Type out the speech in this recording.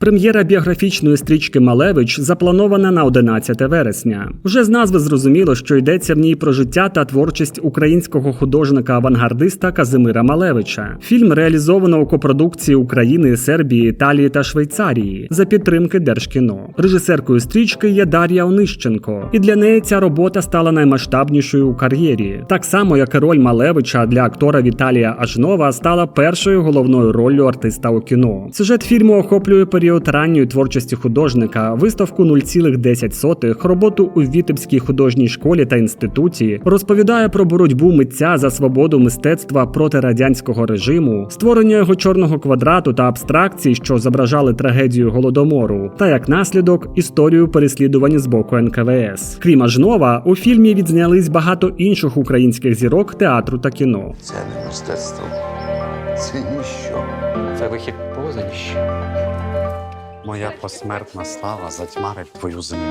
Прем'єра біографічної стрічки Малевич запланована на 11 вересня. Вже з назви зрозуміло, що йдеться в ній про життя та творчість українського художника-авангардиста Казимира Малевича. Фільм реалізовано у копродукції України, Сербії, Італії та Швейцарії за підтримки Держкіно. Режисеркою стрічки є Дар'я Онищенко, і для неї ця робота стала наймасштабнішою у кар'єрі. Так само, як і роль Малевича для актора Віталія Ажнова стала першою головною роллю артиста у кіно. Сюжет фільму охоплює ранньої творчості художника, виставку 0,10, роботу у Вітебській художній школі та інституті, розповідає про боротьбу митця за свободу мистецтва проти радянського режиму, створення його чорного квадрату та абстракцій, що зображали трагедію голодомору, та як наслідок історію переслідувань з боку НКВС. Крім Ажнова, у фільмі відзнялись багато інших українських зірок театру та кіно. Це не мистецтво. Це ніщо. Це вихід поза ніщо. Моя посмертна слава затьмарить твою землю.